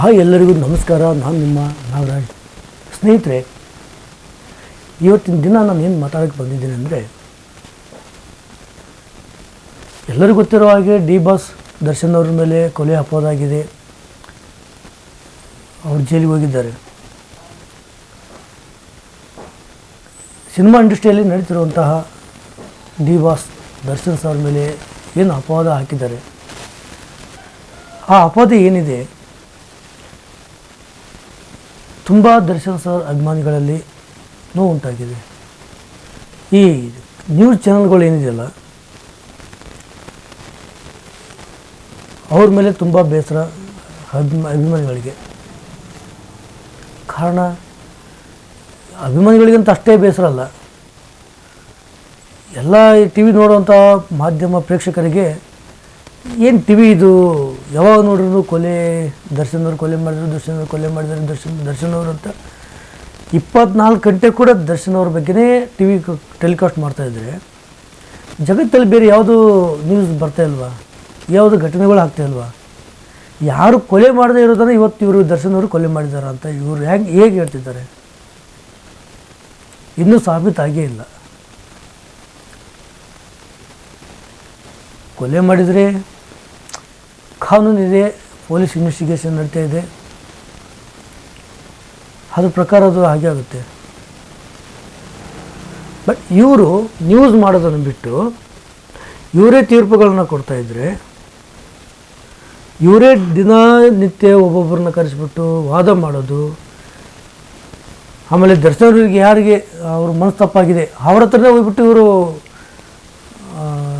Hi ಎಲ್ಲರಿಗೂ ನಮಸ್ಕಾರ, ನಾನು ನಿಮ್ಮ ನಾಗರಾಜ್. ಸ್ನೇಹಿತರೆ, ಇವತ್ತಿನ ದಿನ ನಾನು ಏನು ಮಾತಾಡೋಕ್ಕೆ ಬಂದಿದ್ದೀನಿ ಅಂದರೆ, ಎಲ್ಲರಿಗೂ ಗೊತ್ತಿರೋ ಹಾಗೆ ಡಿ ಬಾಸ್ ದರ್ಶನ್ ಅವ್ರ ಮೇಲೆ ಕೊಲೆ ಆಗಿದೆ. ಅವ್ರು ಜೈಲಿಗೆ ಹೋಗಿದ್ದಾರೆ. ಸಿನಿಮಾ ಇಂಡಸ್ಟ್ರಿಯಲ್ಲಿ ನಡೀತಿರುವಂತಹ ಡಿ ಬಾಸ್ ದರ್ಶನ್ ಸರ್ ಮೇಲೆ ಏನು ಅಪವಾದ ಹಾಕಿದ್ದಾರೆ. ಆ ಅಪವಾದ ಏನಿದೆ? ತುಂಬ ದರ್ಶನ್ ಸರ್ ಅಭಿಮಾನಿಗಳಲ್ಲಿ ನೋವು ಉಂಟಾಗಿದೆ. ಈ ನ್ಯೂಸ್ ಚಾನಲ್ಗಳು ಏನಿದೆಯಲ್ಲ, ಅವ್ರ ಮೇಲೆ ತುಂಬ ಬೇಸರ ಅಭಿಮ, ಅಭಿಮಾನಿಗಳಿಗೆ. ಕಾರಣ, ಅಭಿಮಾನಿಗಳಿಗಂತ ಅಷ್ಟೇ ಬೇಸರ ಅಲ್ಲ. ಎಲ್ಲ ಟಿ ವಿ ನೋಡುವಂಥ ಮಾಧ್ಯಮ ಪ್ರೇಕ್ಷಕರಿಗೆ ಏನು ಟಿ ವಿ ಇದು? ಯಾವಾಗ ನೋಡಿದ್ರು ಕೊಲೆ, ದರ್ಶನವ್ರು ಕೊಲೆ ಮಾಡಿದ್ರು ದರ್ಶನ್ ಅವ್ರು ಕೊಲೆ ಮಾಡಿದ್ರು, ದರ್ಶನ್ ದರ್ಶನ್ ಅಂತ. ಇಪ್ಪತ್ನಾಲ್ಕು ಗಂಟೆ ಕೂಡ ದರ್ಶನ್ ಅವ್ರ ಬಗ್ಗೆನೇ ಟಿ ವಿ ಟೆಲಿಕಾಸ್ಟ್ ಮಾಡ್ತಾಯಿದ್ರೆ ಜಗತ್ತಲ್ಲಿ ಬೇರೆ ಯಾವುದು ನ್ಯೂಸ್ ಬರ್ತಾ ಇಲ್ವಾ? ಯಾವುದು ಘಟನೆಗಳು ಆಗ್ತಾ ಇಲ್ವಾ? ಯಾರು ಕೊಲೆ ಮಾಡದೇ ಇರೋದನ್ನು ಇವತ್ತು ಇವರು ದರ್ಶನ್ ಅವರು ಕೊಲೆ ಮಾಡಿದ್ದಾರೆ ಅಂತ ಇವರು ಹ್ಯಾಂಗೆ ಹೇಗೆ ಹೇಳ್ತಿದ್ದಾರೆ? ಇನ್ನೂ ಸಾಬೀತಾಗೇ ಇಲ್ಲ. ಕೊಲೆ ಮಾಡಿದರೆ ಕಾನೂನಿದೆ, ಪೊಲೀಸ್ ಇನ್ವೆಸ್ಟಿಗೇಷನ್ ನಡೀತಾ ಇದೆ. ಅದ್ರ ಪ್ರಕಾರ ಅದು ಹಾಗೆ ಆಗುತ್ತೆ. ಬಟ್ ಇವರು ನ್ಯೂಸ್ ಮಾಡೋದನ್ನು ಬಿಟ್ಟು ಇವರೇ ತೀರ್ಪುಗಳನ್ನ ಕೊಡ್ತಾ ಇದ್ರೆ, ಇವರೇ ದಿನನಿತ್ಯ ಒಬ್ಬೊಬ್ಬರನ್ನ ಕರೆಸಿಬಿಟ್ಟು ವಾದ ಮಾಡೋದು, ಆಮೇಲೆ ದರ್ಶನರಿಗೆ ಯಾರಿಗೆ ಅವ್ರ ಮನಸ್ತಪ್ಪಾಗಿದೆ ಅವ್ರ ಹತ್ರನೇ ಹೋಗ್ಬಿಟ್ಟು ಇವರು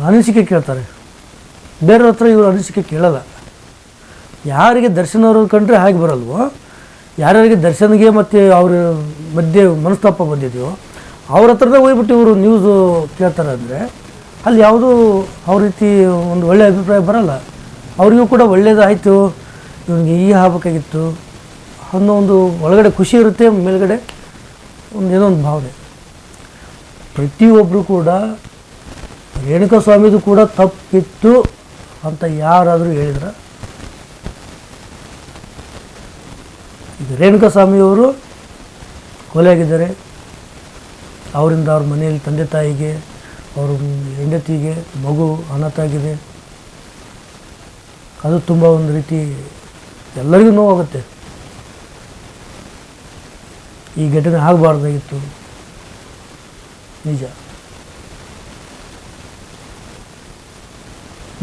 ಅನಿಸಿಕೆ ಕೇಳ್ತಾರೆ. ಬೇರೆಯವ್ರ ಹತ್ರ ಇವರು ಅನಿಸಿಕೆ ಕೇಳಲ್ಲ. ಯಾರಿಗೆ ದರ್ಶನ ಅವರು ಕಂಡ್ರೆ ಹಾಗೆ ಬರಲ್ವೋ, ಯಾರ್ಯಾರಿಗೆ ದರ್ಶನ್ಗೆ ಮತ್ತು ಅವ್ರ ಮಧ್ಯೆ ಮನಸ್ತಾಪ ಬಂದಿದೆಯೋ, ಅವ್ರ ಹತ್ರನೇ ಹೋಗ್ಬಿಟ್ಟು ಇವರು ನ್ಯೂಸು ಕೇಳ್ತಾರೆ ಅಂದರೆ ಅಲ್ಲಿ ಯಾವುದೂ ಅವ್ರ ರೀತಿ ಒಂದು ಒಳ್ಳೆಯ ಅಭಿಪ್ರಾಯ ಬರಲ್ಲ. ಅವರಿಗೂ ಕೂಡ ಒಳ್ಳೇದಾಯಿತು, ಇವನಿಗೆ ಈ ಆಗಬೇಕಾಗಿತ್ತು ಅನ್ನೋ ಒಂದು ಒಳಗಡೆ ಖುಷಿ ಇರುತ್ತೆ, ಮೇಲುಗಡೆ ಒಂದು ಏನೋ ಒಂದು ಭಾವನೆ. ಪ್ರತಿಯೊಬ್ಬರು ಕೂಡ ರೇಣುಕಾ ಸ್ವಾಮಿದು ಕೂಡ ತಪ್ಪಿತ್ತು. ಅಂತ ಯಾರಾದರೂ ಹೇಳಿದ್ರ? ರೇಣುಕಾ ಸ್ವಾಮಿಯವರು ಕೊಲೆಯಾಗಿದ್ದಾರೆ. ಅವರಿಂದ ಅವ್ರ ಮನೆಯಲ್ಲಿ ತಂದೆ ತಾಯಿಗೆ, ಅವ್ರ ಹೆಂಡತಿಗೆ ಮಗು ಅನತಾಗಿದೆ ಅದು ತುಂಬ ಒಂದು ರೀತಿ ಎಲ್ಲರಿಗೂ ನೋವಾಗುತ್ತೆ. ಈ ಘಟನೆ ಆಗಬಾರ್ದಾಗಿತ್ತು. ನಿಜ.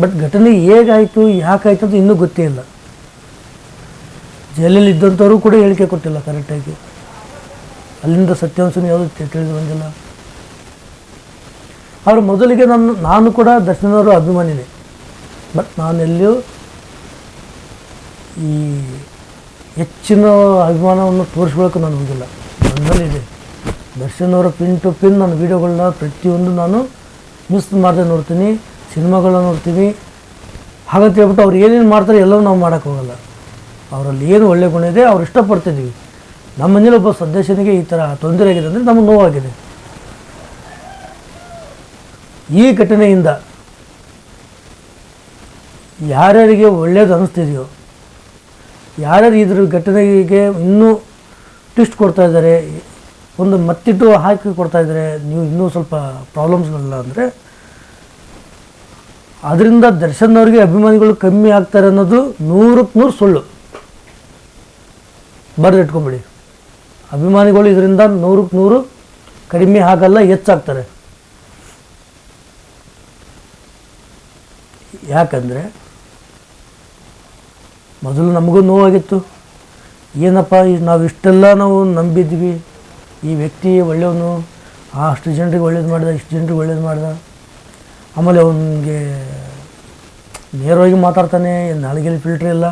ಬಟ್ ಘಟನೆ ಹೇಗಾಯಿತು, ಯಾಕಾಯಿತು ಅಂತ ಇನ್ನೂ ಗೊತ್ತೇ ಇಲ್ಲ. ಜೈಲಲ್ಲಿ ಇದ್ದಂಥವರು ಕೂಡ ಹೇಳಿಕೆ ಕೊಟ್ಟಿಲ್ಲ ಕರೆಕ್ಟಾಗಿ ಅಲ್ಲಿಂದ ಸತ್ಯಾಂಶನೂ ಯಾವುದು ತಿಳಿದು ಬಂದಿಲ್ಲ. ಅವರು ಮೊದಲಿಗೆ ನನ್ನ, ನಾನು ಕೂಡ ದರ್ಶನವರು ಅಭಿಮಾನಿನೇ. ಬಟ್ ನಾನೆಲ್ಲಿಯೂ ಈ ಹೆಚ್ಚಿನ ಅಭಿಮಾನವನ್ನು ತೋರಿಸ್ಕೊಳ್ಳೋಕೆ ನಾನು ಹೋಗಿಲ್ಲ. ನನ್ನಲ್ಲಿದೆ. ದರ್ಶನ್ ಅವರ ಪಿನ್ ಟು ಪಿನ್ ನನ್ನ ವೀಡಿಯೋಗಳನ್ನ ಪ್ರತಿಯೊಂದು ನಾನು ಮಿಸ್ ಮಾಡದೆ ನೋಡ್ತೀನಿ. ಸಿನಿಮಾಗಳನ್ನ ನೋಡ್ತೀವಿ. ಹಾಗಂತ ಹೇಳ್ಬಿಟ್ಟು ಅವ್ರು ಏನೇನು ಮಾಡ್ತಾರೆ ಎಲ್ಲವೂ ನಾವು ಮಾಡೋಕ್ಕೋಗಲ್ಲ ಅವರಲ್ಲಿ ಏನು ಒಳ್ಳೆ ಗುಣ ಇದೆ, ಅವ್ರು ಇಷ್ಟಪಡ್ತಿದ್ದೀವಿ. ನಮ್ಮ ಮನೇಲಿ ಒಬ್ಬ ಸದಸ್ಯನಿಗೆ ಈ ಥರ ತೊಂದರೆ ಆಗಿದೆ ಅಂದರೆ ನಮಗೆ ನೋವಾಗಿದೆ. ಈ ಘಟನೆಯಿಂದ ಯಾರ್ಯಾರಿಗೆ ಒಳ್ಳೇದು ಅನ್ನಿಸ್ತಿದೆಯೋ ಯಾರ್ಯಾರು ಇದ್ರ ಘಟನೆಗೆ ಇನ್ನೂ ಟ್ವಿಸ್ಟ್ ಕೊಡ್ತಾ ಇದ್ದಾರೆ, ಒಂದು ಮತ್ತಿಟ್ಟು ಹಾಕಿ ಕೊಡ್ತಾ ಇದ್ದಾರೆ, ನೀವು ಇನ್ನೂ ಸ್ವಲ್ಪ ಪ್ರಾಬ್ಲಮ್ಸ್ಗಳಿಲ್ಲ ಅಂದರೆ ಅದರಿಂದ ದರ್ಶನ್ ಅವ್ರಿಗೆ ಅಭಿಮಾನಿಗಳು ಕಮ್ಮಿ ಆಗ್ತಾರೆ ಅನ್ನೋದು ನೂರಕ್ಕೆ ನೂರು ಸುಳ್ಳು. ಬರೆದಿಟ್ಕೊಂಬಿಡಿ ಅಭಿಮಾನಿಗಳು ಇದರಿಂದ ನೂರಕ್ಕೆ ನೂರು ಕಡಿಮೆ ಆಗಲ್ಲ, ಹೆಚ್ಚಾಗ್ತಾರೆ. ಯಾಕಂದರೆ ಮೊದಲು ನಮಗೂ ನೋವಾಗಿತ್ತು. ಏನಪ್ಪ ನಾವು ಇಷ್ಟೆಲ್ಲ ನಾವು ನಂಬಿದ್ವಿ. ಈ ವ್ಯಕ್ತಿ ಒಳ್ಳೆಯವನು ಅಷ್ಟು ಜನರಿಗೆ ಒಳ್ಳೇದು ಮಾಡ್ದ, ಇಷ್ಟು ಜನರಿಗೆ ಒಳ್ಳೇದು ಮಾಡ್ದ. ಆಮೇಲೆ ಅವನಿಗೆ ನೇರವಾಗಿ ಮಾತಾಡ್ತಾನೆ ನಾಳೆಗೆಲ್ಲಿ ಫಿಲ್ಟ್ರ್ ಇಲ್ಲ.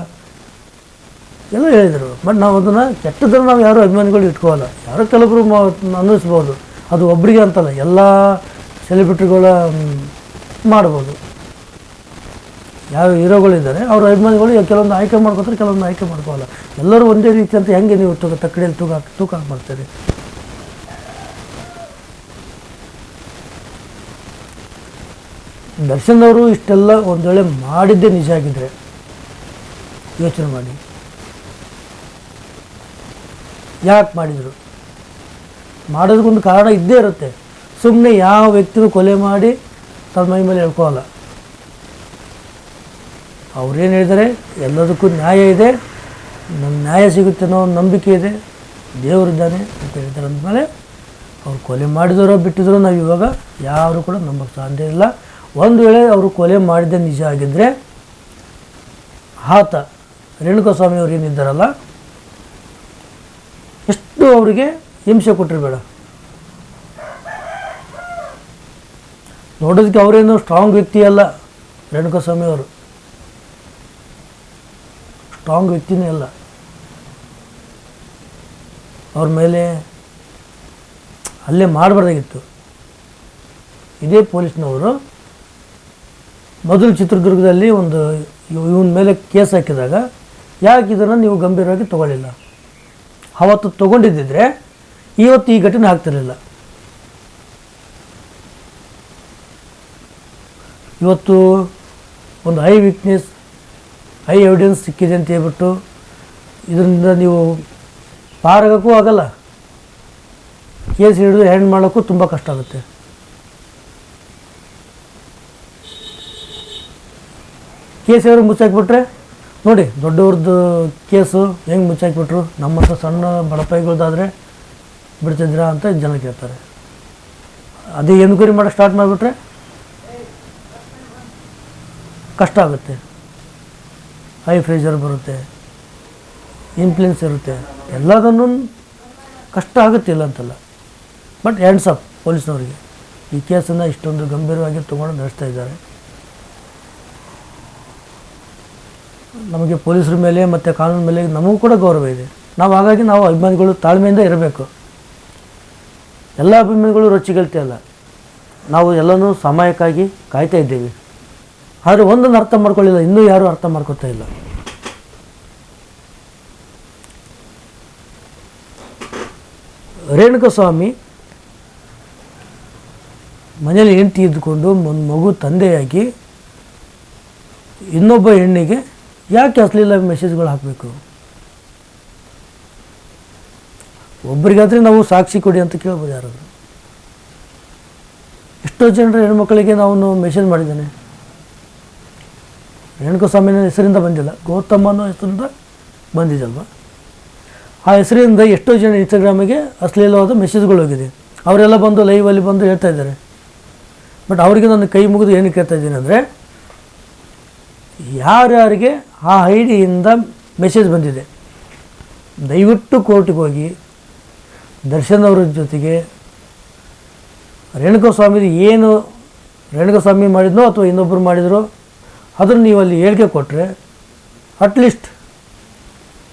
ಎಲ್ಲ ಹೇಳಿದರು. ಬಟ್ ನಾವು ಅದನ್ನು ಕೆಟ್ಟದನ್ನು ನಾವು ಯಾರೂ ಅಭಿಮಾನಿಗಳು ಇಟ್ಕೋಲ್ಲ ಯಾರೋ ಕೆಲವೊಬ್ಬರು ಮಾ ಅನ್ನಿಸ್ಬೋದು ಅದು ಒಬ್ಬರಿಗೆ ಅಂತಲ್ಲ, ಎಲ್ಲ ಸೆಲೆಬ್ರಿಟಿಗಳ ಮಾಡ್ಬೋದು. ಯಾವ ಹೀರೋಗಳಿದ್ದಾರೆ ಅವ್ರ ಅಭಿಮಾನಿಗಳು ಕೆಲವೊಂದು ಆಯ್ಕೆ ಮಾಡ್ಕೋತಾರೆ, ಕೆಲವೊಂದು ಆಯ್ಕೆ ಮಾಡ್ಕೋಲ್ಲ ಎಲ್ಲರೂ ಒಂದೇ ರೀತಿ ಅಂತ ಹೆಂಗೆ ನೀವು ತೂಕ, ತಕ್ಕಡಿಯಲ್ಲಿ ತೂಕ ತೂಕ ಮಾಡ್ತೀರಿ ದರ್ಶನ್ ಅವರು ಇಷ್ಟೆಲ್ಲ ಒಂದು ವೇಳೆ ಮಾಡಿದ್ದೇ ನಿಜ ಆಗಿದ್ರೆ ಯೋಚನೆ ಮಾಡಿ. ಯಾಕೆ ಮಾಡಿದರು? ಮಾಡೋದಕ್ಕೊಂದು ಕಾರಣ ಇದ್ದೇ ಇರುತ್ತೆ. ಸುಮ್ಮನೆ ಯಾವ ವ್ಯಕ್ತಿನೂ ಕೊಲೆ ಮಾಡಿ ತನ್ನ ಮೈ ಮೇಲೆ ಹೇಳ್ಕೊಳ್ಳಲ್ಲ ಅವ್ರೇನು ಹೇಳಿದರೆ? ಎಲ್ಲದಕ್ಕೂ ನ್ಯಾಯ ಇದೆ. ನನ್ನ ನ್ಯಾಯ ಸಿಗುತ್ತೆ ಅನ್ನೋ ನಂಬಿಕೆ ಇದೆ. ದೇವರಿದ್ದಾನೆ ಅಂತ ಹೇಳ್ತಾರೆ ಅಂದಮೇಲೆ ಅವ್ರು ಕೊಲೆ ಮಾಡಿದರೋ ಬಿಟ್ಟಿದ್ರು ನಾವು ಇವಾಗ ಯಾರು ಕೂಡ ನಂಬಕ್ಕೆ ಸಾಧ್ಯ ಇಲ್ಲ. ಒಂದು ವೇಳೆ ಅವರು ಕೊಲೆ ಮಾಡಿದ್ದೇ ನಿಜ ಆಗಿದ್ದರೆ ಆತ ರೇಣುಕಾಸ್ವಾಮಿ ಅವ್ರು ಏನಿದ್ದಾರಲ್ಲ, ಎಷ್ಟು ಅವರಿಗೆ ಹಿಂಸೆ ಕೊಟ್ಟಿರಬೇಡ ನೋಡೋದಕ್ಕೆ ಅವರೇನು ಸ್ಟ್ರಾಂಗ್ ವ್ಯಕ್ತಿ ಅಲ್ಲ ರೇಣುಕಾಸ್ವಾಮಿ ಅವರು. ಸ್ಟ್ರಾಂಗ್ ವ್ಯಕ್ತಿನೇ ಅಲ್ಲ. ಅವ್ರ ಮೇಲೆ ಅಲ್ಲೇ ಮಾಡಬಾರ್ದಾಗಿತ್ತು. ಇದೇ ಪೊಲೀಸ್ನವರು ಮೊದಲು ಚಿತ್ರದುರ್ಗದಲ್ಲಿ ಒಂದು ಇವನ ಮೇಲೆ ಕೇಸ್ ಹಾಕಿದಾಗ ಯಾಕೆ ಇದನ್ನು ನೀವು ಗಂಭೀರವಾಗಿ ತಗೊಳ್ಳಿಲ್ಲ? ಅವತ್ತು ತಗೊಂಡಿದ್ದಿದ್ರೆ ಇವತ್ತು ಈ ಘಟನೆ ಆಗ್ತಿರಲಿಲ್ಲ. ಇವತ್ತು ಒಂದು ಹೈ ವಿಟ್ನೆಸ್ ಹೈ ಎವಿಡೆನ್ಸ್ ಸಿಕ್ಕಿದೆ ಅಂತ ಹೇಳ್ಬಿಟ್ಟು ಇದರಿಂದ ನೀವು ಪಾರಾಗೋಕ್ಕೂ ಆಗಲ್ಲ. ಕೇಸ್ ಹಿಡಿದು ಹ್ಯಾಂಡ್ ಮಾಡೋಕ್ಕೂ ತುಂಬ ಕಷ್ಟ ಆಗುತ್ತೆ. ಕೇಸ್ ಯಾರು ಮುಚ್ಚಾಕ್ಬಿಟ್ರೆ? ನೋಡಿ ದೊಡ್ಡವ್ರದ್ದು ಕೇಸು ಹೆಂಗೆ ಮುಚ್ಚಾಕ್ಬಿಟ್ರು? ನಮ್ಮ ಹತ್ರ ಸಣ್ಣ ಬಡಪಾಯಿಗಳ್ದಾದರೆ ಬಿಡ್ತಿದ್ದೀರಾ ಅಂತ ಜನ ಕೇಳ್ತಾರೆ. ಅದೇ ಎನ್ಕ್ವೈರಿ ಮಾಡೋಕ್ಕೆ ಸ್ಟಾರ್ಟ್ ಮಾಡಿಬಿಟ್ರೆ ಕಷ್ಟ ಆಗುತ್ತೆ. ಹೈ ಫ್ರೀಜರ್ ಬರುತ್ತೆ, ಇನ್ಫ್ಲುಯೆನ್ಸ್ ಇರುತ್ತೆ, ಎಲ್ಲದನ್ನು ಕಷ್ಟ ಆಗುತ್ತೆ ಇಲ್ಲ ಅಂತಲ್ಲ. ಬಟ್ ಹ್ಯಾಂಡ್ಸ್ ಅಪ್ ಪೊಲೀಸ್ನವರಿಗೆ. ಈ ಕೇಸನ್ನು ಇಷ್ಟೊಂದು ಗಂಭೀರವಾಗಿ ತೊಗೊಂಡು ನಡೆಸ್ತಾ ಇದ್ದಾರೆ. ನಮಗೆ ಪೊಲೀಸರ ಮೇಲೆ ಮತ್ತು ಕಾನೂನು ಮೇಲೆ ನಮಗೂ ಕೂಡ ಗೌರವ ಇದೆ. ನಾವು ಹಾಗಾಗಿ ನಾವು ಅಭಿಮಾನಿಗಳು ತಾಳ್ಮೆಯಿಂದ ಇರಬೇಕು. ಎಲ್ಲ ಅಭಿಮಾನಿಗಳು ರೊಚ್ಚಿಗೆಲ್ತಿ ಅಲ್ಲ. ನಾವು ಎಲ್ಲನೂ ಸಮಯಕ್ಕಾಗಿ ಕಾಯ್ತಾ ಇದ್ದೀವಿ. ಆದರೆ ಒಂದನ್ನು ಅರ್ಥ ಮಾಡ್ಕೊಳ್ಳಿಲ್ಲ, ಇನ್ನೂ ಯಾರೂ ಅರ್ಥ ಮಾಡ್ಕೊತಾ ಇಲ್ಲ. ರೇಣುಕಸ್ವಾಮಿ ಮನೇಲಿ ಹೆಂಡತಿ ಇದ್ದುಕೊಂಡು ಒಂದು ಮಗು ತಂದೆಯಾಗಿ ಇನ್ನೊಬ್ಬ ಹೆಣ್ಣಿಗೆ ಯಾಕೆ ಅಶ್ಲೀಲ ಮೆಸೇಜ್ಗಳು ಹಾಕಬೇಕು? ಒಬ್ಬರಿಗಾದ್ರೆ ನಾವು ಸಾಕ್ಷಿ ಕೊಡಿ ಅಂತ ಕೇಳ್ಬೋದು ಯಾರಾದರೂ? ಎಷ್ಟೋ ಜನರ ಹೆಣ್ಮಕ್ಳಿಗೆ ನಾವು ಮೆಸೇಜ್ ಮಾಡಿದ್ದಾನೆ. ರೇಣುಕಸ್ವಾಮಿನ ಹೆಸರಿಂದ ಬಂದಿಲ್ಲ. ಗೌತಮ್ ಅನ್ನೋ ಹೆಸರಿಂದ ಬಂದಿದ್ದಲ್ವ ಆ ಹೆಸರಿಂದ ಎಷ್ಟೋ ಜನ ಇನ್ಸ್ಟಾಗ್ರಾಮಿಗೆ ಅಶ್ಲೀಲವಾದ ಮೆಸೇಜ್ಗಳು ಹೋಗಿದೆ. ಅವರೆಲ್ಲ ಬಂದು ಲೈವಲ್ಲಿ ಬಂದು ಹೇಳ್ತಾ ಇದ್ದಾರೆ. ಬಟ್ ಅವರಿಗೆ ನಾನು ಕೈ ಮುಗಿದು ಏನಕ್ಕೆ ಹೇಳ್ತಾ ಇದ್ದೀನಿ ಅಂದರೆ ಯಾರ್ಯಾರಿಗೆ ಆ ಐ ಡಿಯಿಂದ ಮೆಸೇಜ್ ಬಂದಿದೆ? ದಯವಿಟ್ಟು ಕೋರ್ಟಿಗೆ ಹೋಗಿ ದರ್ಶನ್ ಅವರ ಜೊತೆಗೆ ರೇಣುಕಾಸ್ವಾಮಿದು ಏನು ರೇಣುಕಾಸ್ವಾಮಿ ಮಾಡಿದ್ನೋ ಅಥವಾ ಇನ್ನೊಬ್ಬರು ಮಾಡಿದ್ರೋ ಅದನ್ನು ನೀವು ಅಲ್ಲಿ ಹೇಳಿಕೆ ಕೊಟ್ಟರೆ ಅಟ್ಲೀಸ್ಟ್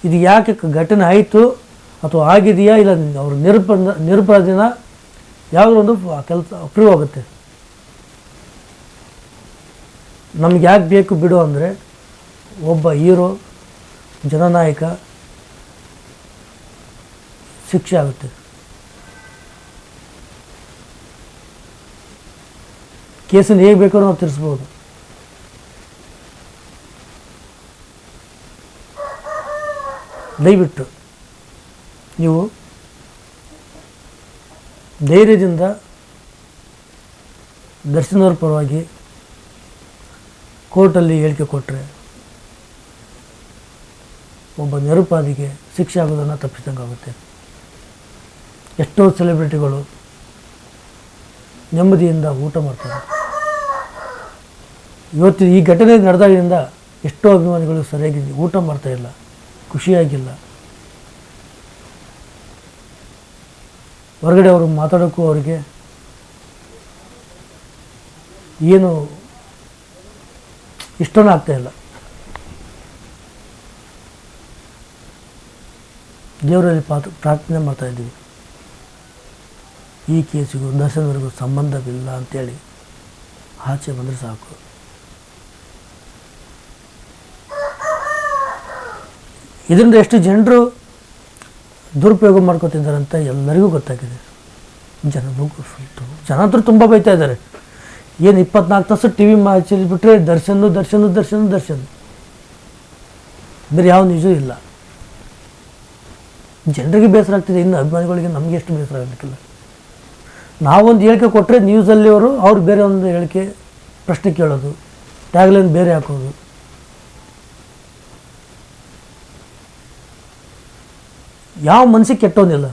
ಇದು ಯಾಕೆ ಘಟನೆ ಆಯಿತು ಅಥವಾ ಆಗಿದೆಯಾ ಇಲ್ಲ ಅವ್ರ ನಿರಪರಾಧ ನಿರಪರಾಧಿನ ಯಾವುದೋ ಒಂದು ಕೆಲಸ ಅಪ್ರೂವ್ ಆಗುತ್ತೆ. ನಮ್ಗೆ ಯಾಕೆ ಬೇಕು ಬಿಡು ಅಂದರೆ ಒಬ್ಬ ಹೀರೋ, ಜನನಾಯಕ ಶಿಕ್ಷೆ ಆಗುತ್ತೆ. ಕೇಸನ್ನು ಹೇಗೆ ಬೇಕಾದ್ರೂ ನಾವು ತಿಳಿಸ್ಬೋದು ದಯವಿಟ್ಟು ನೀವು ಧೈರ್ಯದಿಂದ ದರ್ಶನವ್ರ ಪರವಾಗಿ ಕೋರ್ಟಲ್ಲಿ ಹೇಳಿಕೆ ಕೊಟ್ಟರೆ ಒಬ್ಬ ನಿರುಪಾದಿಗೆ ಶಿಕ್ಷೆ ಆಗೋದನ್ನು ತಪ್ಪಿಸಿದಂಗಾಗುತ್ತೆ ಎಷ್ಟೋ ಸೆಲೆಬ್ರಿಟಿಗಳು ನೆಮ್ಮದಿಯಿಂದ ಊಟ ಮಾಡ್ತಾರೆ. ಇವತ್ತು ಈ ಘಟನೆ ನಡೆದಾಗಿನಿಂದ ಎಷ್ಟೋ ಅಭಿಮಾನಿಗಳು ಸರಿಯಾಗಿ ಊಟ ಮಾಡ್ತಾ ಇಲ್ಲ, ಖುಷಿಯಾಗಿಲ್ಲ. ಹೊರಗಡೆ ಅವರು ಮಾತಾಡೋಕ್ಕೂ ಅವರಿಗೆ ಏನು ಇಷ್ಟನೂ ಆಗ್ತಾ ಇಲ್ಲ. ದೇವರಲ್ಲಿ ಪಾತ್ರ ಪ್ರಾರ್ಥನೆ ಮಾಡ್ತಾ ಇದ್ದೀವಿ. ಈ ಕೇಸಿಗೂ ದರ್ಶನವರೆಗೂ ಸಂಬಂಧವಿಲ್ಲ ಅಂತೇಳಿ ಆಚೆ ಬಂದರೆ ಸಾಕು. ಇದರಿಂದ ಎಷ್ಟು ಜನರು ದುರುಪಯೋಗ ಮಾಡ್ಕೊತಿದ್ದಾರೆ ಅಂತ ಎಲ್ಲರಿಗೂ ಗೊತ್ತಾಗಿದೆ. ಜನ ಜನ ಅಂತೂ ತುಂಬ ಬೈತಾ ಇದ್ದಾರೆ. ಏನು ಇಪ್ಪತ್ನಾಲ್ಕು ತಾಸು ಟಿ ವಿ ಮಾಚಲ್ಲಿ ಬಿಟ್ಟರೆ ದರ್ಶನ ದರ್ಶನ ದರ್ಶನ ದರ್ಶನ. ಬೇರೆ ಯಾವ ನಿಜೂ ಇಲ್ಲ. ಜನರಿಗೆ ಬೇಸರ ಆಗ್ತಿದೆ, ಇನ್ನು ಅಭಿಮಾನಿಗಳಿಗೆ ನಮಗೆ ಎಷ್ಟು ಬೇಸರ ಆಗಬೇಕಿಲ್ಲ ನಾವೊಂದು ಹೇಳಿಕೆ ಕೊಟ್ಟರೆ ನ್ಯೂಸಲ್ಲಿ ಅವರು, ಅವ್ರು ಬೇರೆ ಒಂದು ಹೇಳಿಕೆ ಪ್ರಶ್ನೆ ಕೇಳೋದು ಟ್ಯಾಗ್ಲೈನ್ ಬೇರೆ ಹಾಕೋದು. ಯಾವ ಮನಸ್ಸಿಗೆ ಕೆಟ್ಟೋನಿಲ್ಲ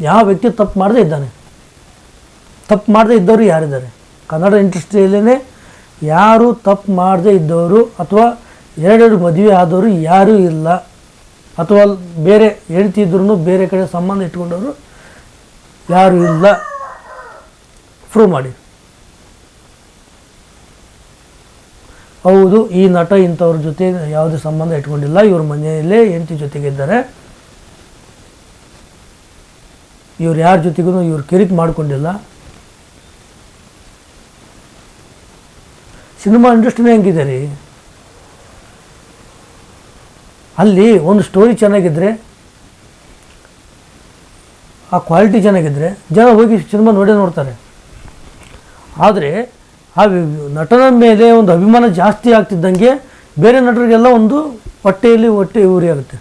ಯಾವ ವ್ಯಕ್ತಿ ತಪ್ಪು ಮಾಡದೇ ಇದ್ದಾನೆ. ತಪ್ಪು ಮಾಡದೇ ಇದ್ದವರು ಯಾರಿದ್ದಾರೆ? ಕನ್ನಡ ಇಂಡಸ್ಟ್ರಿಯಲ್ಲೇ ಯಾರು ತಪ್ಪು ಮಾಡದೇ ಇದ್ದವರು ಅಥವಾ ಎರಡೆರಡು ಮದುವೆ ಆದವರು ಯಾರೂ ಇಲ್ಲ ಅಥವಾ ಬೇರೆ ಹೇಳ್ತಿದ್ರು ಬೇರೆ ಕಡೆ ಸಂಬಂಧ ಇಟ್ಕೊಂಡವರು ಯಾರೂ ಇಲ್ಲ. ಪ್ರೂವ್ ಮಾಡಿ. ಹೌದು, ಈ ನಟ ಇಂಥವ್ರ ಜೊತೆ ಯಾವುದೇ ಸಂಬಂಧ ಇಟ್ಕೊಂಡಿಲ್ಲ. ಇವ್ರ ಮನೆಯಲ್ಲೇ ಹೆಂಡತಿ ಜೊತೆಗಿದ್ದಾರೆ ಇವ್ರು ಯಾರ ಜೊತೆಗೂ ಇವ್ರು ಕಿರಿಕ್ ಮಾಡ್ಕೊಂಡಿಲ್ಲ. ಸಿನಿಮಾ ಇಂಡಸ್ಟ್ರಿನೇ ಹೆಂಗಿದೆ ರೀ? ಅಲ್ಲಿ ಒಂದು ಸ್ಟೋರಿ ಚೆನ್ನಾಗಿದ್ದರೆ ಆ ಕ್ವಾಲಿಟಿ ಚೆನ್ನಾಗಿದ್ದರೆ ಜನ ಹೋಗಿ ಸಿನಿಮಾ ನೋಡೇ ನೋಡ್ತಾರೆ. ಆದರೆ ಆ ನಟನ ಮೇಲೆ ಒಂದು ಅಭಿಮಾನ ಜಾಸ್ತಿ ಆಗ್ತಿದ್ದಂಗೆ ಬೇರೆ ನಟರಿಗೆಲ್ಲ ಒಂದು ಹೊಟ್ಟೆಯಲ್ಲಿ ಹೊಟ್ಟೆ ಉರಿ ಆಗುತ್ತೆ.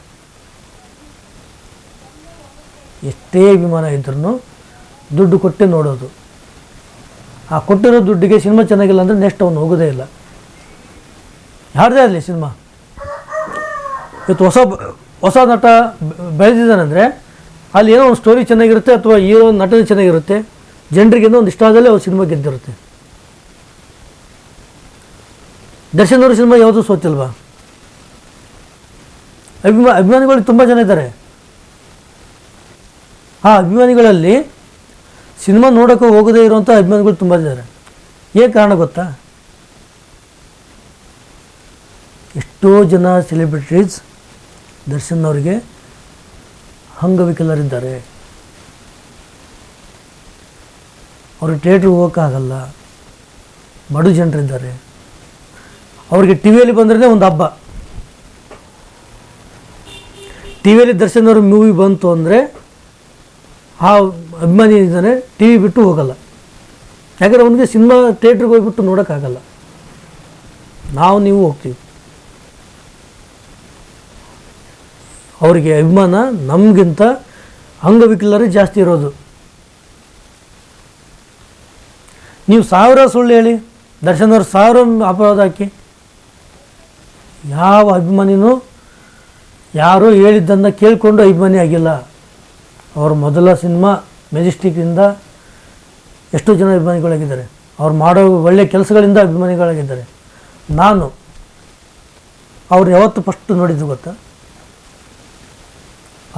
ಎಷ್ಟೇ ಅಭಿಮಾನ ಇದ್ರೂ ದುಡ್ಡು ಕೊಟ್ಟೆ ನೋಡೋದು. ಆ ಕೊಟ್ಟಿರೋ ದುಡ್ಡಿಗೆ ಸಿನಿಮಾ ಚೆನ್ನಾಗಿಲ್ಲ ಅಂದರೆ ನೆಕ್ಸ್ಟ್ ಅವನು ಹೋಗೋದೇ ಇಲ್ಲ. ಯಾರದೇ ಆಗಲಿ ಸಿನಿಮಾ. ಇವತ್ತು ಹೊಸ ಹೊಸ ನಟ ಬೆಳೆದಿದ್ದಾನಂದರೆ ಅಲ್ಲಿ ಏನೋ ಒಂದು ಸ್ಟೋರಿ ಚೆನ್ನಾಗಿರುತ್ತೆ ಅಥವಾ ಹೀರೋ ನಟನೆ ಚೆನ್ನಾಗಿರುತ್ತೆ ಜನರಿಗೆ ಏನೋ ಒಂದು ಇಷ್ಟ ಆದಲ್ಲೇ ಅವ್ರು ಸಿನಿಮಾ ಗೆದ್ದಿರುತ್ತೆ. ದರ್ಶನ್ ಅವ್ರ ಸಿನಿಮಾ ಯಾವುದೂ ಸೋತಿಲ್ವಾ? ಅಭಿಮಾ, ಅಭಿಮಾನಿಗಳು ತುಂಬ ಜನ ಇದ್ದಾರೆ. ಆ ಅಭಿಮಾನಿಗಳಲ್ಲಿ ಸಿನಿಮಾ ನೋಡೋಕ್ಕೆ ಹೋಗದೇ ಇರುವಂಥ ಅಭಿಮಾನಿಗಳು ತುಂಬ ಇದ್ದಾರೆ. ಏನು ಕಾರಣ ಗೊತ್ತಾ? ಎಷ್ಟೋ ಜನ ಸೆಲೆಬ್ರಿಟೀಸ್ ದರ್ಶನ್ ಅವರಿಗೆ ಅಂಗವಿಕಲರಿದ್ದಾರೆ ಅವ್ರಿಗೆ ಥಿಯೇಟ್ರಿಗೆ ಹೋಗೋಕ್ಕಾಗಲ್ಲ ಬಡು ಜನರಿದ್ದಾರೆ ಅವ್ರಿಗೆ ಟಿ ವಿಯಲ್ಲಿ ಬಂದ್ರೆ ಒಂದು ಹಬ್ಬ. ಟಿ ವಿಯಲ್ಲಿ ದರ್ಶನ್ ಅವ್ರ ಮೂವಿ ಬಂತು ಅಂದರೆ ಆ ಅಭಿಮಾನಿ ಇದ್ದಾನೆ ಟಿ ವಿ ಬಿಟ್ಟು ಹೋಗಲ್ಲ. ಯಾಕಂದರೆ ಅವನಿಗೆ ಸಿನಿಮಾ ಥಿಯೇಟ್ರಿಗೆ ಹೋಗ್ಬಿಟ್ಟು ನೋಡೋಕ್ಕಾಗಲ್ಲ. ನಾವು ನೀವು ಹೋಗ್ತೀವಿ. ಅವರಿಗೆ ಅಭಿಮಾನ ನಮಗಿಂತ ಅಂಗವಿಕಲರೇ ಜಾಸ್ತಿ ಇರೋದು. ನೀವು ಸಾವಿರ ಸುಳ್ಳು ಹೇಳಿ, ದರ್ಶನ್ ಅವ್ರು ಸಾವಿರ ಅಪರಾಧ ಹಾಕಿ, ಯಾವ ಅಭಿಮಾನಿನೂ ಯಾರೋ ಹೇಳಿದ್ದನ್ನು ಕೇಳಿಕೊಂಡು ಅಭಿಮಾನಿ ಆಗಿಲ್ಲ. ಅವ್ರ ಮೊದಲ ಸಿನಿಮಾ ಮೆಜೆಸ್ಟಿಕ್ಕಿಂದ ಎಷ್ಟೋ ಜನ ಅಭಿಮಾನಿಗಳಾಗಿದ್ದಾರೆ. ಅವ್ರು ಮಾಡೋ ಒಳ್ಳೆಯ ಕೆಲಸಗಳಿಂದ ಅಭಿಮಾನಿಗಳಾಗಿದ್ದಾರೆ. ನಾನು ಅವ್ರು ಯಾವತ್ತು ಫಸ್ಟ್ ನೋಡಿದ್ದು ಗೊತ್ತಾ?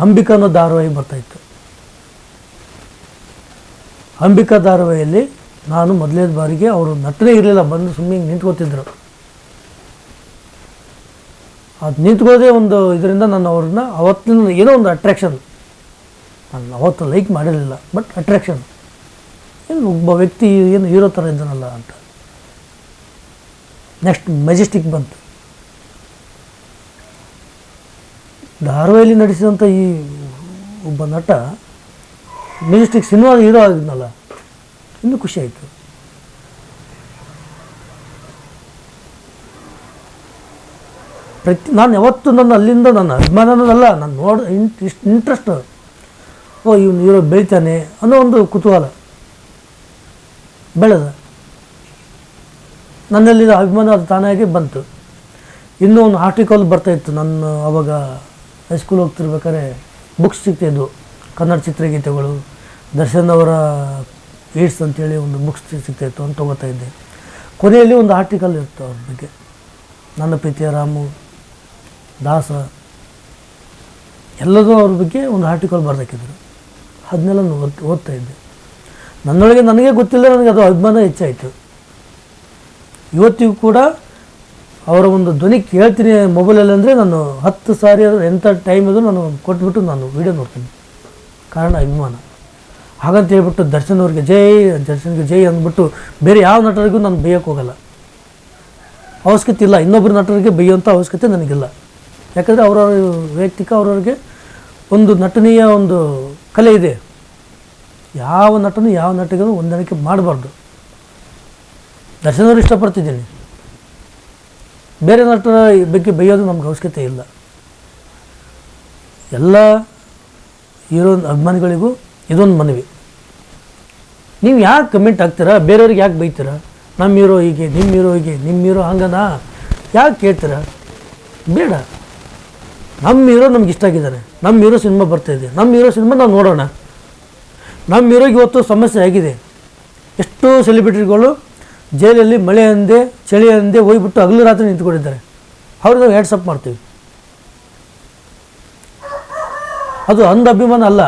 ಅಂಬಿಕಾ ಅನ್ನೋ ಧಾರಾವಾಹಿ ಬರ್ತಾಯಿತ್ತು ಅಂಬಿಕಾ ಧಾರಾವಾಹಿಯಲ್ಲಿ ನಾನು ಮೊದಲನೇ ಬಾರಿಗೆ ಅವರು ನಟನೆ ಇರಲಿಲ್ಲ, ಬಂದು ಸುಮ್ಮನೆ ನಿಂತ್ಕೋತಿದ್ರು. ಅದು ನಿಂತ್ಕೋದೇ ಒಂದು ಇದರಿಂದ ನಾನು ಅವ್ರನ್ನ ಅವತ್ತಿನ ಏನೋ ಒಂದು ಅಟ್ರ್ಯಾಕ್ಷನ್ ನಾನು ಅವತ್ತು ಲೈಕ್ ಮಾಡಿರಲಿಲ್ಲ ಬಟ್ ಅಟ್ರ್ಯಾಕ್ಷನ್ ಏನು ಒಬ್ಬ ವ್ಯಕ್ತಿ ಏನು ಹೀರೋ ಥರ ಇದ್ದಾನಲ್ಲ ಅಂತ. ನೆಕ್ಸ್ಟ್ ಮೆಜೆಸ್ಟಿಕ್ ಬಂತು. ಧಾರವಾಹಿಯಲ್ಲಿ ನಡೆಸಿದಂಥ ಈ ಒಬ್ಬ ನಟ ಮೆಜೆಸ್ಟಿಕ್ ಸಿನಿಮಾ ಹೀರೋ ಆಗಿದ್ನಲ್ಲ. ಇನ್ನೂ ಖುಷಿ ಆಯಿತು. ಪ್ರತಿ, ನಾನು ಯಾವತ್ತು ನನ್ನ ಅಲ್ಲಿಂದ ನನ್ನ ಅಭಿಮಾನನಲ್ಲ, ನಾನು ನೋಡ ಇಷ್ಟು ಇಂಟ್ರೆಸ್ಟ್ ಓ, ಇವನು ಇವರು ಬೆಳಿತಾನೆ ಅನ್ನೋ ಒಂದು ಕುತೂಹಲ. ಬೆಳೆದ. ನನ್ನಲ್ಲಿ ಅಭಿಮಾನ ಅದು ತಾನಾಗಿ ಬಂತು. ಇನ್ನೂ ಒಂದು ಆರ್ಟಿಕಲ್ ಬರ್ತಾಯಿತ್ತು ನನ್ನ ಅವಾಗ ಹೈಸ್ಕೂಲ್ ಹೋಗ್ತಿರ್ಬೇಕಾದ್ರೆ ಬುಕ್ಸ್ ಸಿಗ್ತಾಯಿದ್ವು ಕನ್ನಡ ಚಿತ್ರಗೀತೆಗಳು, ದರ್ಶನ್ ಅವರ ಏಡ್ಸ್ ಅಂತೇಳಿ ಒಂದು ಬುಕ್ಸ್ ಸಿಗ್ತಾಯಿತ್ತು ಅಂತ ತೊಗೋತಾ ಇದ್ದೆ. ಕೊನೆಯಲ್ಲಿ ಒಂದು ಆರ್ಟಿಕಲ್ ಇತ್ತು ಅವ್ರ ಬಗ್ಗೆ. ನನ್ನ ಪ್ರೀತಿಯ ರಾಮು, ದಾಸ, ಎಲ್ಲದೂ ಅವ್ರ ಬಗ್ಗೆ ಒಂದು ಆರ್ಟಿಕಲ್ ಬರ್ದಾಕಿದ್ರು ಅದನ್ನೆಲ್ಲ ನಾನು ಓದ್ ಓದ್ತಾ ಇದ್ದೆ. ನನ್ನೊಳಗೆ ನನಗೆ ಗೊತ್ತಿಲ್ಲ ನನಗೆ ಅದು ಅಭಿಮಾನ ಹೆಚ್ಚಾಯಿತು. ಇವತ್ತಿಗೂ ಕೂಡ ಅವರ ಒಂದು ಧ್ವನಿ ಕೇಳ್ತೀನಿ ಮೊಬೈಲಲ್ಲಿ ಅಂದರೆ ನಾನು ಹತ್ತು ಸಾರಿ ಎಂಥ ಟೈಮ್ ಅದು ನಾನು ಕೊಟ್ಬಿಟ್ಟು ನಾನು ವೀಡಿಯೋ ನೋಡ್ತೀನಿ. ಕಾರಣ ಅಭಿಮಾನ. ಹಾಗಂತ ಹೇಳ್ಬಿಟ್ಟು ದರ್ಶನ್ ಅವ್ರಿಗೆ, ಜೈ ದರ್ಶನ್ಗೆ ಜೈ ಅಂದ್ಬಿಟ್ಟು ಬೇರೆ ಯಾವ ನಟರಿಗೂ ನಾನು ಬೇಯಕ್ಕೆ ಹೋಗಲ್ಲ. ಅವಶ್ಯಕತೆ ಇಲ್ಲ. ಇನ್ನೊಬ್ಬರು ನಟರಿಗೆ ಬೈಯೋಂಥ ಅವಶ್ಯಕತೆ ನನಗಿಲ್ಲ. ಯಾಕಂದರೆ ಅವರವ್ರ ವೈಯಕ್ತಿಕ, ಅವ್ರವ್ರಿಗೆ ಒಂದು ನಟನೆಯ ಒಂದು ಕಲೆ ಇದೆ. ಯಾವ ನಟನು ಯಾವ ನಟಿಗೂ ಹೊಂದಾಣಿಕೆ ಮಾಡಬಾರ್ದು. ದರ್ಶನವ್ರು ಇಷ್ಟಪಡ್ತಿದ್ದೀನಿ. ಬೇರೆ ನಟರ ಬಗ್ಗೆ ಬೈಯೋದು ನಮ್ಗೆ ಅವಶ್ಯಕತೆ ಇಲ್ಲ. ಎಲ್ಲ ಹೀರೋ ಅಭಿಮಾನಿಗಳಿಗೂ ಇದೊಂದು ಮನವಿ. ನೀವು ಯಾಕೆ ಕಮೆಂಟ್ ಆಗ್ತೀರಾ ಬೇರೆಯವ್ರಿಗೆ ಯಾಕೆ ಬೈತೀರಾ? ನಮ್ಮ ಹೀರೋ ಹೀಗೆ, ನಿಮ್ಮ ಹೀರೋ ಹೀಗೆ, ನಿಮ್ಮ ಹೀರೋ ಹಂಗನಾ? ಯಾಕೆ ಕೇಳ್ತೀರಾ? ಬೇಡ. ನಮ್ಮ ಹೀರೋ ನಮ್ಗೆ ಇಷ್ಟ ಆಗಿದ್ದಾನೆ. ನಮ್ಮ ಹೀರೋ ಸಿನಿಮಾ ಬರ್ತಾಯಿದೆ ನಮ್ಮ ಹೀರೋ ಸಿನಿಮಾ ನಾವು ನೋಡೋಣ. ನಮ್ಮ ಹೀರೋಗೆ ಇವತ್ತು ಸಮಸ್ಯೆ ಆಗಿದೆ. ಎಷ್ಟೋ ಸೆಲೆಬ್ರಿಟಿಗಳು ಜೈಲಲ್ಲಿ ಮಳೆ ಅಂದೆ, ಚಳಿ ಅಂದೆ ಹೋಗ್ಬಿಟ್ಟು ಹಗಲು ರಾತ್ರಿ ನಿಂತ್ಕೊಂಡಿದ್ದಾರೆ. ಅವ್ರಿಗೆ ನಾವು ಹ್ಯಾಟ್ಸಪ್ ಮಾಡ್ತೀವಿ. ಅದು ಅಂಧ ಅಭಿಮಾನ ಅಲ್ಲ.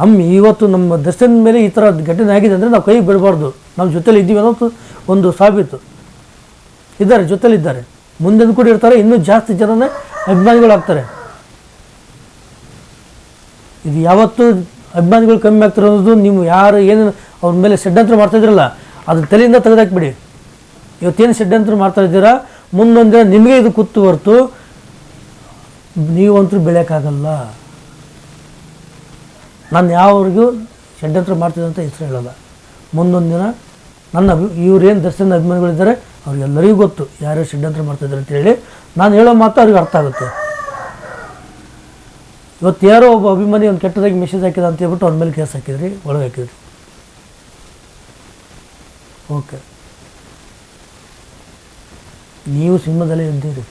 ನಮ್ಮ ಇವತ್ತು ನಮ್ಮ ದರ್ಶನ ಮೇಲೆ ಈ ಥರ ಘಟನೆ ಆಗಿದೆ ಅಂದರೆ ನಾವು ಕೈಗೆ ಬಿಡಬಾರ್ದು. ನಮ್ಮ ಜೊತೆಲಿ ಇದ್ದೀವಿ ಅನ್ನೋದು ಒಂದು ಸಾಬೀತು. ಇದ್ದಾರೆ ಜೊತೆಲಿದ್ದಾರೆ ಮುಂದೆ ಕೂಡ ಇರ್ತಾರೆ, ಇನ್ನೂ ಜಾಸ್ತಿ ಜನನೇ ಅಭಿಮಾನಿಗಳಾಗ್ತಾರೆ ಇದು ಯಾವತ್ತೂ ಅಭಿಮಾನಿಗಳು ಕಮ್ಮಿ ಆಗ್ತಾರೆ ಅನ್ನೋದು ನೀವು ಯಾರು ಏನು ಅವ್ರ ಮೇಲೆ ಷಡ್ಯಂತ್ರ ಮಾಡ್ತಾಯಿದ್ರಲ್ಲ ಅದನ್ನ ತಲೆಯಿಂದ ತೆಗೆದಾಕ್ಬಿಡಿ. ಇವತ್ತೇನು ಷಡ್ಯಂತ್ರ ಮಾಡ್ತಾ ಇದ್ದೀರಾ? ಮುಂದೊಂದು ದಿನ ನಿಮಗೆ ಇದು ಕುತ್ತು ಹೊರತು, ನೀವಂತೂ ಬೆಳೆಯೋಕ್ಕಾಗಲ್ಲ. ನಾನು ಯಾವ್ರಿಗೂ ಷಡ್ಯಂತ್ರ ಮಾಡ್ತಿದ್ದೆ ಅಂತ ಹೆಸರು ಹೇಳಲ್ಲ. ಮುಂದೊಂದು ದಿನ ನನ್ನ ಅಭಿ ಇವ್ರೇನು ದರ್ಶನ ಅಭಿಮಾನಿಗಳಿದ್ದಾರೆ ಅವ್ರಿಗೆಲ್ಲರಿಗೂ ಗೊತ್ತು ಯಾರ್ಯಾರು ಷಡ್ಯಂತ್ರ ಅಂತ ಹೇಳಿ. ನಾನು ಹೇಳೋ ಮಾತು ಅವ್ರಿಗೆ ಅರ್ಥ ಆಗುತ್ತೆ. ಇವತ್ತು ಯಾರೋ ಒಬ್ಬ ಅಭಿಮಾನಿ ಒಂದು ಕೆಟ್ಟದಾಗಿ ಮೆಸೇಜ್ ಹಾಕಿದ ಅಂತ ಹೇಳ್ಬಿಟ್ಟು ಅವ್ರ ಮೇಲೆ ಕೇಸ್ ಹಾಕಿದ್ರಿ ಒಳಗೆ ಹಾಕಿದ್ರಿ. ಓಕೆ ನೀವು ಸಿನಿಮಾದಲ್ಲೇ ಇದ್ದೀರಿ.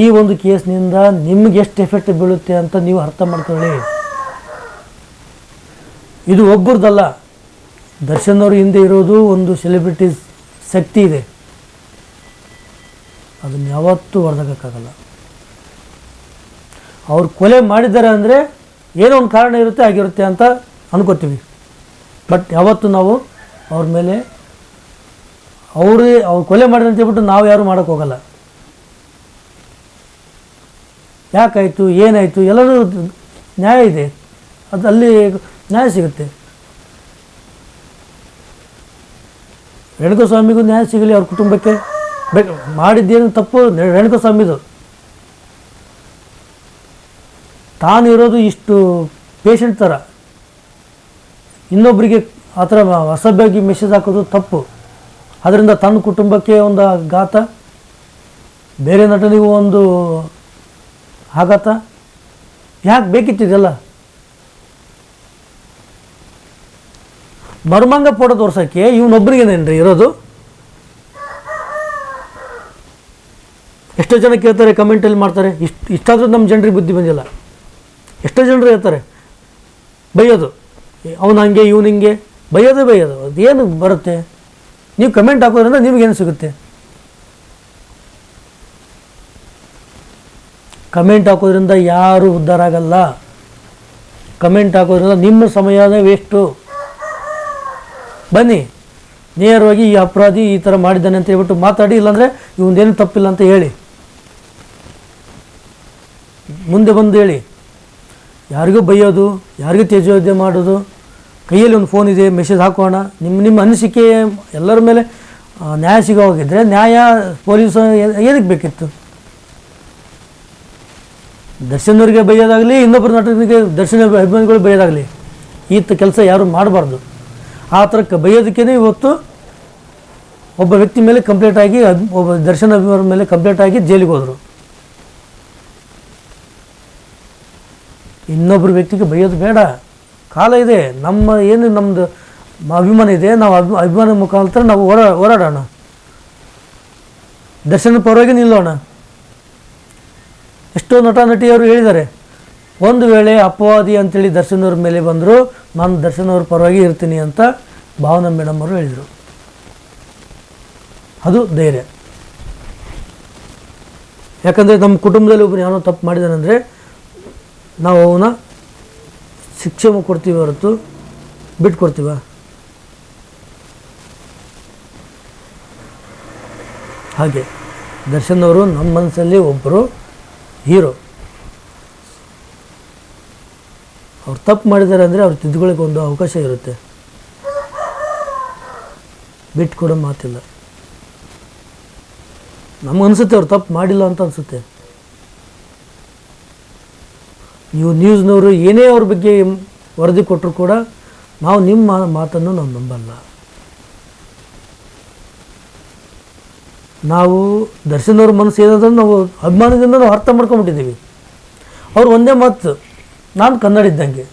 ಈ ಒಂದು ಕೇಸ್ನಿಂದ ನಿಮ್ಗೆ ಎಷ್ಟು ಎಫೆಕ್ಟ್ ಬೀಳುತ್ತೆ ಅಂತ ನೀವು ಅರ್ಥ ಮಾಡ್ಕೊಳ್ಳಿ. ಇದು ಒಬ್ಬರದಲ್ಲ ದರ್ಶನ್ ಅವರು ಹಿಂದೆ ಇರೋದು ಒಂದು ಸೆಲೆಬ್ರಿಟೀಸ್ ಶಕ್ತಿ ಇದೆ. ಅದನ್ನು ಯಾವತ್ತೂ ಹೊಡೆದಾಗಕ್ಕಾಗಲ್ಲ ಅವ್ರು ಕೊಲೆ ಮಾಡಿದ್ದಾರೆ ಅಂದರೆ ಏನೋ ಒಂದು ಕಾರಣ ಇರುತ್ತೆ, ಆಗಿರುತ್ತೆ ಅಂತ ಅನ್ಕೋತೀವಿ. ಬಟ್ ಯಾವತ್ತೂ ನಾವು ಅವ್ರ ಮೇಲೆ ಅವ್ರೇ ಅವ್ರು ಕೊಲೆ ಮಾಡಿದ್ರೆ ಅಂತ ಹೇಳ್ಬಿಟ್ಟು ನಾವು ಯಾರು ಮಾಡೋಕ್ಕೋಗಲ್ಲ ಯಾಕಾಯಿತು, ಏನಾಯಿತು ಎಲ್ಲರೂ ನ್ಯಾಯ ಇದೆ. ಅದು ಅಲ್ಲಿ ನ್ಯಾಯ ಸಿಗುತ್ತೆ. ರೇಣುಕಸ್ವಾಮಿಗೂ ನ್ಯಾಯ ಸಿಗಲಿ ಅವ್ರ ಕುಟುಂಬಕ್ಕೆ. ಬೆ ಮಾಡಿದ್ದೇನು ತಪ್ಪು ರೇಣುಕಸ್ವಾಮಿದು. ತಾನು ಇರೋದು ಇಷ್ಟು ಪೇಷಂಟ್ ಥರ ಇನ್ನೊಬ್ಬರಿಗೆ ಆ ಥರ ಅಸಭ್ಯವಾಗಿ ಮೆಸೇಜ್ ಹಾಕೋದು ತಪ್ಪು. ಅದರಿಂದ ತನ್ನ ಕುಟುಂಬಕ್ಕೆ ಒಂದು ಘಾತ, ಬೇರೆ ನಟನಿಗೂ ಒಂದು ಆಘಾತ. ಯಾಕೆ ಬೇಕಿತ್ತಿದೆಲ್ಲ ಮರ್ಮಾಂಗ ಫೋಟೋ ತೋರ್ಸೋಕ್ಕೆ ಇವನೊಬ್ಬರಿಗೇನೇನ್ರಿ ಇರೋದು? ಎಷ್ಟೋ ಜನ ಕೇಳ್ತಾರೆ ಕಮೆಂಟಲ್ಲಿ ಮಾಡ್ತಾರೆ. ಇಷ್ಟು, ಇಷ್ಟಾದರೂ ನಮ್ಮ ಜನರಿಗೆ ಬುದ್ಧಿ ಬಂದಿಲ್ಲ. ಎಷ್ಟೋ ಜನರು ಹೇಳ್ತಾರೆ, ಬೈಯೋದು. ಅವನು ಹಂಗೆ, ಇವನು ಹಿಂಗೆ. ಬೈಯೋದು ಬೈಯೋದು. ಅದೇನು ಬರುತ್ತೆ? ನೀವು ಕಮೆಂಟ್ ಹಾಕೋದ್ರಿಂದ ನಿಮಗೇನು ಸಿಗುತ್ತೆ? ಕಮೆಂಟ್ ಹಾಕೋದ್ರಿಂದ ಯಾರೂ ಉದ್ಧಾರ ಆಗಲ್ಲ. ಕಮೆಂಟ್ ಹಾಕೋದ್ರಿಂದ ನಿಮ್ಮ ಸಮಯನೇ ವೇಸ್ಟು ಬನ್ನಿ. ನೇರವಾಗಿ ಈ ಅಪರಾಧಿ ಈ ಥರ ಮಾಡಿದ್ದಾನೆ ಅಂತ ಹೇಳ್ಬಿಟ್ಟು ಮಾತಾಡಿ, ಇಲ್ಲಾಂದರೆ ಇವನೇನು ತಪ್ಪಿಲ್ಲ ಅಂತ ಹೇಳಿ. ಮುಂದೆ ಬಂದು ಹೇಳಿ. ಯಾರಿಗೂ ಬೈಯೋದು, ಯಾರಿಗೂ ತೇಜೋದ್ಯ ಮಾಡೋದು, ಕೈಯಲ್ಲಿ ಒಂದು ಫೋನ್ ಇದೆ ಮೆಸೇಜ್ ಹಾಕೋಣ. ನಿಮ್ಮ ನಿಮ್ಮ ಅನಿಸಿಕೆ ಎಲ್ಲರ ಮೇಲೆ ನ್ಯಾಯ ಸಿಗೋ ಹೋಗಿದ್ರೆ ನ್ಯಾಯ ಪೊಲೀಸ್ ಏನಕ್ಕೆ ಬೇಕಿತ್ತು? ದರ್ಶನವ್ರಿಗೆ ಬೈಯೋದಾಗಲಿ ಇನ್ನೊಬ್ಬರ ನಟನಿಗೆ ದರ್ಶನ ಅಭಿಮಾನಿಗಳು ಬೈಯೋದಾಗಲಿ ಈ ಕೆಲಸ ಯಾರು ಮಾಡಬಾರ್ದು. ಆ ಥರಕ್ಕೆ ಬೈಯೋದಕ್ಕೇ ಇವತ್ತು ಒಬ್ಬ ವ್ಯಕ್ತಿ ಮೇಲೆ ಕಂಪ್ಲೇಂಟ್ ಆಗಿ, ಅದು ಒಬ್ಬ ದರ್ಶನ ಅಭಿಮಾನ ಮೇಲೆ ಕಂಪ್ಲೇಂಟ್ ಆಗಿ ಜೈಲಿಗೆ ಹೋದರು. ಇನ್ನೊಬ್ಬರು ವ್ಯಕ್ತಿಗೆ ಬೈಯೋದು ಬೇಡ. ಕಾಲ ಇದೆ. ನಮ್ಮ ಏನು ನಮ್ಮದು ಅಭಿಮಾನ ಇದೆ, ನಾವು ಅಭಿ, ಅಭಿಮಾನ ಮುಖಾಂತರ ನಾವು ಹೋರಾ, ಹೋರಾಡೋಣ. ದರ್ಶನ ಪರವಾಗಿ ನಿಲ್ಲೋಣ. ಎಷ್ಟೋ ನಟ ನಟಿಯವರು ಹೇಳಿದ್ದಾರೆ ಒಂದು ವೇಳೆ ಅಪವಾದಿ ಅಂತೇಳಿ ದರ್ಶನವ್ರ ಮೇಲೆ ಬಂದರು, ನಾನು ದರ್ಶನವ್ರ ಪರವಾಗಿ ಇರ್ತೀನಿ ಅಂತ ಭಾವನಾ ಮೇಡಮ್ ಅವರು ಹೇಳಿದರು. ಅದು ಧೈರ್ಯ. ಯಾಕಂದರೆ ನಮ್ಮ ಕುಟುಂಬದಲ್ಲಿ ಒಬ್ಬರು ಯಾವನೋ ತಪ್ಪು ಮಾಡಿದಾನಂದರೆ ನಾವು ಅವನ ಶಿಕ್ಷೆ ಕೊಡ್ತೀವಿ ಹೊರತು ಬಿಟ್ಟು ಕೊಡ್ತೀವ ಹಾಗೆ ದರ್ಶನ್ ಅವರು ನಮ್ಮ ಮನಸ್ಸಲ್ಲಿ ಒಬ್ಬರು ಹೀರೋ. ಅವ್ರು ತಪ್ಪು ಮಾಡಿದ್ದಾರೆ ಅಂದರೆ ಅವ್ರು ತಿದ್ದುಕೊಳ್ಳೋಕೆ ಒಂದು ಅವಕಾಶ ಇರುತ್ತೆ. ಬಿಟ್ಟು ಕೊಡೋ ಮಾತಿಲ್ಲ. ನಮಗನ್ಸುತ್ತೆ ಅವ್ರು ತಪ್ಪು ಮಾಡಿಲ್ಲ ಅಂತ ಅನಿಸುತ್ತೆ. ನೀವು ನ್ಯೂಸ್ನವರು ಏನೇ ಅವ್ರ ಬಗ್ಗೆ ವರದಿ ಕೊಟ್ಟರು ಕೂಡ ನಾವು ನಿಮ್ಮ ಮಾತನ್ನು ನಾವು ನಂಬಲ್ಲ. ನಾವು ದರ್ಶನವ್ರ ಮನಸ್ಸು ಏನಾದ್ರೆ ನಾವು ಅಭಿಮಾನದಿಂದ ನಾವು ಅರ್ಥ ಮಾಡ್ಕೊಂಬಿಟ್ಟಿದ್ದೀವಿ ಅವ್ರು ಒಂದೇ ಮಾತು. ನಾನು ಕನ್ನಡ ಇದ್ದಂಗೆ.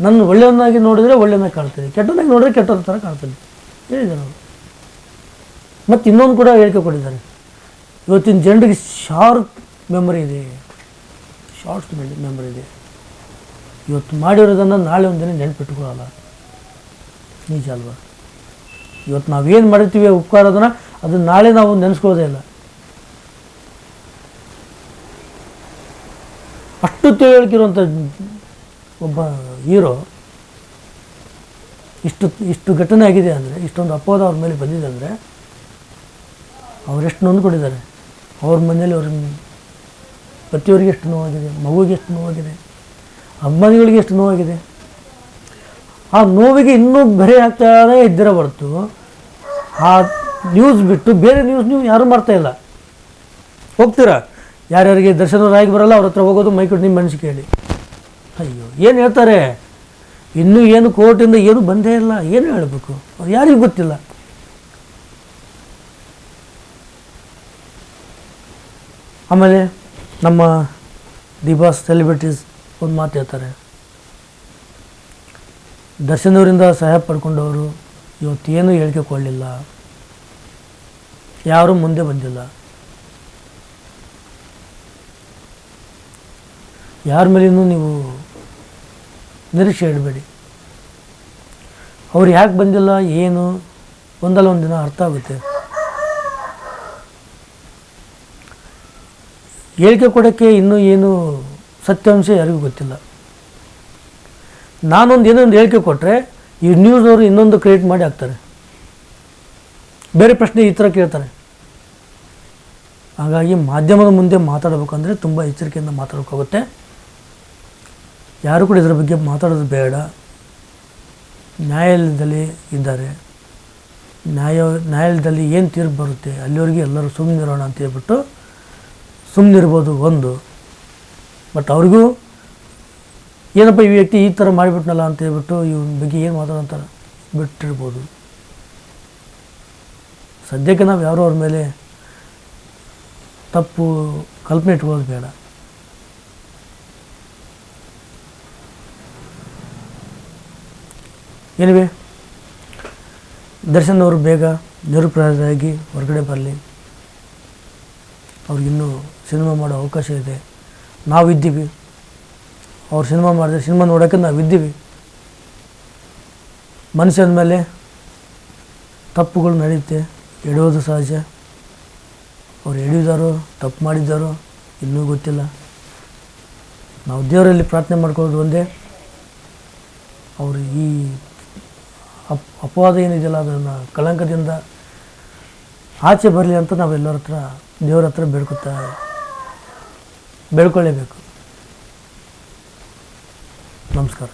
ನನ್ನ ಒಳ್ಳೆಯವನ್ನಾಗಿ ನೋಡಿದರೆ ಒಳ್ಳೆಯನ್ನಾಗಿ ಕಾಣ್ತೀನಿ. ಕೆಟ್ಟವನಾಗಿ ನೋಡಿದ್ರೆ ಕೆಟ್ಟವ್ರ ಥರ ಕಾಣ್ತೀನಿ. ಹೇಳಿದ್ದಾರೆ ಅವರು. ಮತ್ತು ಇನ್ನೊಂದು ಕೂಡ ಹೇಳಿಕೆ ಕೊಟ್ಟಿದ್ದಾರೆ. ಇವತ್ತಿನ ಜನರಿಗೆ ಶಾರ್ಪ್ ಮೆಮೊರಿ ಇದೆ. ಶಾರ್ಟ್ ಮೆಮೊರಿ ಇದೆ. ಇವತ್ತು ಮಾಡಿರೋದನ್ನು ನಾಳೆ ಒಂದಿನ ದಿನ ನೆನ್ಪಿಟ್ಕೊಳ್ಳಲ್ಲ. ನಿಜ ಅಲ್ವಾ? ಇವತ್ತು ನಾವೇನು ಮಾಡಿರ್ತೀವಿ ಉಪಕಾರ ಅದನ್ನು ಅದನ್ನ ನಾಳೆ ನಾವು ನೆನೆಸ್ಕೊಳ್ಳೋದೇ ಇಲ್ಲ. ಅಷ್ಟು ತಿಳುವಳಿಕಿರುವಂಥ ಒಬ್ಬ ಹೀರೋ ಇಷ್ಟು ಇಷ್ಟು ಘಟನೆ ಆಗಿದೆ ಅಂದರೆ, ಇಷ್ಟೊಂದು ಅಪವಾದ ಅವ್ರ ಮೇಲೆ ಬಂದಿದೆ ಅಂದರೆ, ಅವರೆಷ್ಟು ನೊಂದ್ಕೊಂಡಿದ್ದಾರೆ ಅವ್ರ ಮನೆಯಲ್ಲಿ ಅವ್ರ ಪತಿಯವರಿಗೆ ಎಷ್ಟು ನೋವಾಗಿದೆ, ಮಗುವಿಗೆ ಎಷ್ಟು ನೋವಾಗಿದೆ, ಅಮ್ಮನಿಗಳಿಗೆ ಎಷ್ಟು ನೋವಾಗಿದೆ. ಆ ನೋವಿಗೆ ಇನ್ನೂ ಬೆರೆ ಆಗ್ತಾನೇ ಇದ್ದರೆ ಹೊರತು ಆ ನ್ಯೂಸ್ ಬಿಟ್ಟು ಬೇರೆ ನ್ಯೂಸ್ ನೀವು ಯಾರೂ ಮಾಡ್ತಾ ಇಲ್ಲ. ಹೋಗ್ತೀರಾ? ಯಾರ್ಯಾರಿಗೆ ದರ್ಶನರಾಗಿ ಬರಲ್ಲ, ಅವ್ರ ಹತ್ರ ಹೋಗೋದು ಮೈಕೊಟ್ಟು ನಿಮ್ಮ ಮನಸ್ಸು ಕೇಳಿ ಅಯ್ಯೋ, ಏನು ಹೇಳ್ತಾರೆ? ಇನ್ನೂ ಏನು ಕೋರ್ಟಿಂದ ಏನು ಬಂದೇ ಇಲ್ಲ, ಏನು ಹೇಳಬೇಕು? ಅವ್ರು ಯಾರಿಗೂ ಗೊತ್ತಿಲ್ಲ. ಆಮೇಲೆ ನಮ್ಮ ದಿಬಾಸ್ ಸೆಲೆಬ್ರಿಟೀಸ್ ಒಂದು ಮಾತು ಹೇಳ್ತಾರೆ. ದರ್ಶನವರಿಂದ ಸಹಾಯ ಪಡ್ಕೊಂಡವರು ಇವತ್ತೇನು ಹೇಳಿಕೆ ಕೊಡಲಿಲ್ಲ. ಯಾರೂ ಮುಂದೆ ಬಂದಿಲ್ಲ. ಯಾರ ಮೇಲೇನೂ ನೀವು ನಿರೀಕ್ಷೆ ಇಡಬೇಡಿ. ಅವ್ರು ಯಾಕೆ ಬಂದಿಲ್ಲ, ಏನು, ಒಂದಲ್ಲ ಒಂದು ದಿನ ಅರ್ಥ ಆಗುತ್ತೆ. ಹೇಳಿಕೆ ಕೊಡೋಕ್ಕೆ ಇನ್ನೂ ಏನು ಸತ್ಯಾಂಶ ಯಾರಿಗೂ ಗೊತ್ತಿಲ್ಲ. ನಾನೊಂದು ಏನೊಂದು ಹೇಳಿಕೆ ಕೊಟ್ಟರೆ ಈ ನ್ಯೂಸ್ನವರು ಇನ್ನೊಂದು ಕ್ರಿಯೇಟ್ ಮಾಡಿ ಹಾಕ್ತಾರೆ. ಬೇರೆ ಪ್ರಶ್ನೆ ಈ ಥರ ಕೇಳ್ತಾರೆ. ಹಾಗಾಗಿ ಮಾಧ್ಯಮದ ಮುಂದೆ ಮಾತಾಡಬೇಕಂದ್ರೆ ತುಂಬ ಎಚ್ಚರಿಕೆಯಿಂದ ಮಾತಾಡೋಕ್ಕಾಗುತ್ತೆ ಯಾರು ಕೂಡ ಇದರ ಬಗ್ಗೆ ಮಾತಾಡೋದು ಬೇಡ. ನ್ಯಾಯಾಲಯದಲ್ಲಿ ಇದ್ದಾರೆ. ನ್ಯಾಯ, ನ್ಯಾಯಾಲಯದಲ್ಲಿ ಏನು ತೀರ್ಪು ಬರುತ್ತೆ, ಅಲ್ಲಿವರೆಗೆ ಎಲ್ಲರೂ ಸುಮ್ಮನಿರೋಣ ಅಂತ ಹೇಳ್ಬಿಟ್ಟು ಸುಮ್ಮನಿರ್ಬೋದು ಒಂದು. ಬಟ್ ಅವ್ರಿಗೂ ಏನಪ್ಪ ಈ ವ್ಯಕ್ತಿ ಈ ಥರ ಮಾಡಿಬಿಟ್ನಲ್ಲ ಅಂತ ಹೇಳ್ಬಿಟ್ಟು ಇವನ ಬಗ್ಗೆ ಏನು ಮಾತಾಡೋಂತಾರೆ ಬಿಟ್ಟಿರ್ಬೋದು. ಸದ್ಯಕ್ಕೆ ನಾವು ಯಾರೋ ಅವ್ರ ಮೇಲೆ ತಪ್ಪು ಕಲ್ಪನೆ ಇಟ್ಕೊಳ್ಳೋದು ಬೇಡ. ಏನಿವೆ? ದರ್ಶನ್ ಅವರು ಬೇಗ ನಿರುಪರಾಧರಾಗಿ ಹೊರಗಡೆ ಬರಲಿ. ಅವ್ರಿಗಿನ್ನೂ ಸಿನಿಮಾ ಮಾಡೋ ಅವಕಾಶ ಇದೆ. ನಾವಿದ್ದೀವಿ ಅವ್ರು ಸಿನಿಮಾ ಮಾಡಿದ್ರೆ ಸಿನಿಮಾ ನೋಡೋಕ್ಕೆ ನಾವಿದ್ದೀವಿ ಮನುಷ್ಯನ ಮೇಲೆ ತಪ್ಪುಗಳು ನಡೆಯುತ್ತೆ. ಎಡೋದು ಸಹಜ. ಅವ್ರು ಎಡಿದಾರೋ ತಪ್ಪು ಮಾಡಿದ್ದಾರೋ ಇನ್ನೂ ಗೊತ್ತಿಲ್ಲ. ನಾವು ದೇವರಲ್ಲಿ ಪ್ರಾರ್ಥನೆ ಮಾಡ್ಕೊಳ್ಳೋದು ಒಂದೇ. ಅವರು ಈ ಅಪ್ ಅಪವಾದ ಏನಿದೆಯಲ್ಲ ಅದನ್ನು ಕಳಂಕದಿಂದ ಆಚೆ ಬರಲಿ ಅಂತ ನಾವೆಲ್ಲರ ಹತ್ರ, ದೇವರ ಹತ್ರ ಬೇಡ್ಕೊತಾ ಬೇಡ್ಕೊಳ್ಳೇಬೇಕು. ನಮಸ್ಕಾರ.